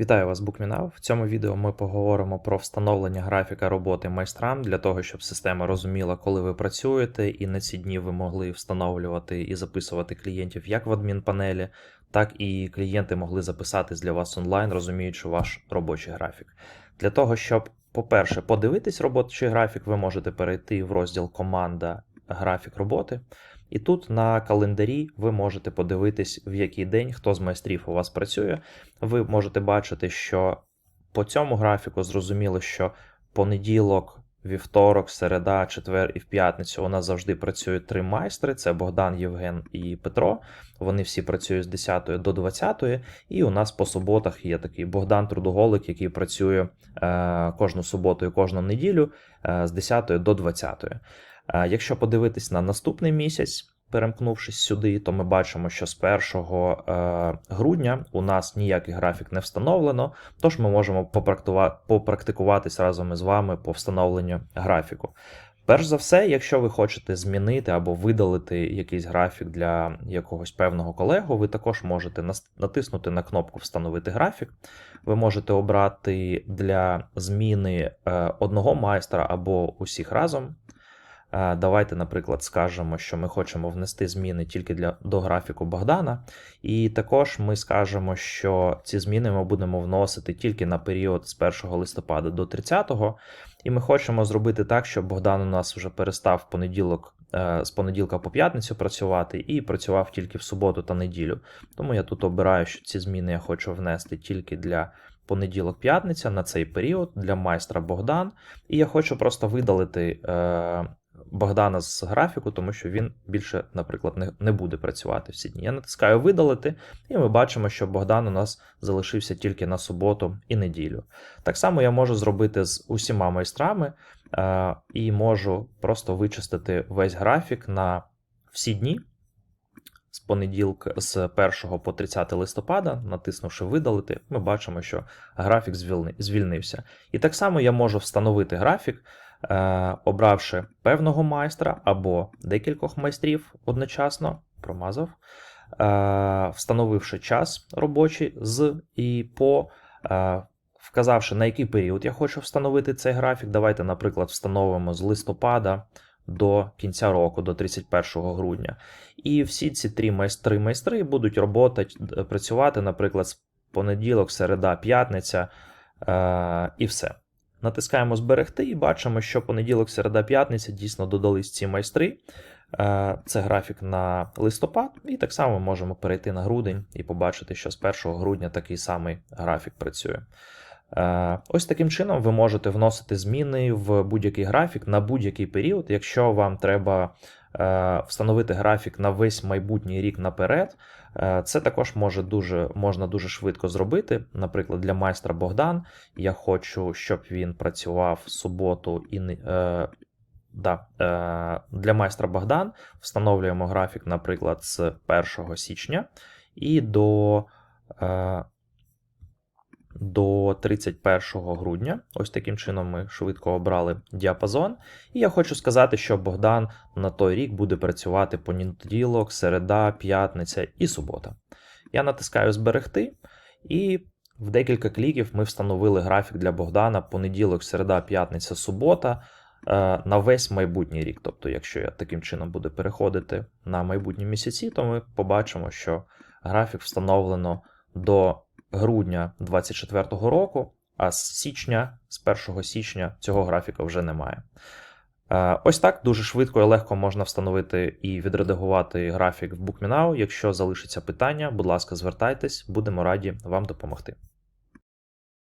Вітаю вас, Букмінав. В цьому відео ми поговоримо про встановлення графіка роботи майстрам для того, щоб система розуміла, коли ви працюєте, і на ці дні ви могли встановлювати і записувати клієнтів як в адмінпанелі, так і клієнти могли записатись для вас онлайн, розуміючи ваш робочий графік. Для того, щоб, по-перше, подивитись робочий графік, ви можете перейти в розділ Команда графік роботи. І тут на календарі ви можете подивитись, в який день хто з майстрів у вас працює. Ви можете бачити, що по цьому графіку зрозуміло, що понеділок, вівторок, середа, четвер і в п'ятницю у нас завжди працюють три майстри: це Богдан, Євген і Петро. Вони всі працюють з 10 до 20. І у нас по суботах є такий Богдан Трудоголик, який працює е, кожну суботу і кожну неділю е, з 10 до 20. Е, Якщо подивитись на наступний місяць, перемкнувшись сюди, то ми бачимо, що з 1 е, грудня у нас ніякий графік не встановлено, тож ми можемо попрактикуватись разом із вами по встановленню графіку. Перш за все, якщо ви хочете змінити або видалити якийсь графік для якогось певного колегу, ви також можете натиснути на кнопку Встановити графік. Ви можете обрати для зміни е, одного майстра або усіх разом. Е, Давайте, наприклад, скажемо, що ми хочемо внести зміни тільки для до графіку Богдана, і також ми скажемо, що ці зміни ми будемо вносити тільки на період з 1 листопада до 30, і ми хочемо зробити так, щоб Богдан у нас вже перестав понеділок е, з понеділка по п'ятницю працювати і працював тільки в суботу та неділю. Тому я тут обираю, що ці зміни я хочу внести тільки для понеділок-п'ятниця на цей період для майстра Богдан. І я хочу просто видалити е, Богдана з графіку, тому що він більше, наприклад, не, не буде працювати всі дні. Я натискаю видалити, і ми бачимо, що Богдан у нас залишився тільки на суботу і неділю. Так само я можу зробити з усіма майстрами е, і можу просто вичистити весь графік на всі дні. З понеділка з 1 по 30 листопада, натиснувши видалити, ми бачимо, що графік звільнився. І так само я можу встановити графік, обравши певного майстра або декількох майстрів одночасно, промазав, е, встановивши час робочий з і по. Е, Вказавши, на який період я хочу встановити цей графік, давайте, наприклад, встановимо з листопада до кінця року, до 31 грудня. І всі ці три майстри майстри будуть роботи, працювати, наприклад, з понеділок, середа, п'ятниця е, і все. Натискаємо зберегти і бачимо, що понеділок, середа, п'ятниця дійсно додались ці майстри. Е, Це графік на листопад, і так само можемо перейти на грудень і побачити, що з 1 грудня такий самий графік працює. Е, Ось таким чином ви можете вносити зміни в будь-який графік на будь-який період. Якщо вам треба встановити графік на весь майбутній рік наперед, е, це також може дуже, можна дуже швидко зробити. Наприклад, для майстра Богдан я хочу, щоб він працював суботу і е, да, е, для майстра Богдан встановлюємо графік, наприклад, з 1 січня і до. е, до 31 грудня. Ось таким чином ми швидко обрали діапазон. І я хочу сказати, що Богдан на той рік буде працювати понеділок, середа, п'ятниця і субота. Я натискаю зберегти, і в декілька кліків ми встановили графік для Богдана понеділок, середа, п'ятниця, субота. е, На весь майбутній рік. Тобто, якщо я таким чином буду переходити на майбутні місяці, то ми побачимо, що графік встановлено до грудня 2024 року, а з січня, з 1 січня цього графіка вже немає. Е, Ось так дуже швидко і легко можна встановити і відредагувати графік в BookMeNow. Якщо залишиться питання, будь ласка, звертайтесь, будемо раді вам допомогти.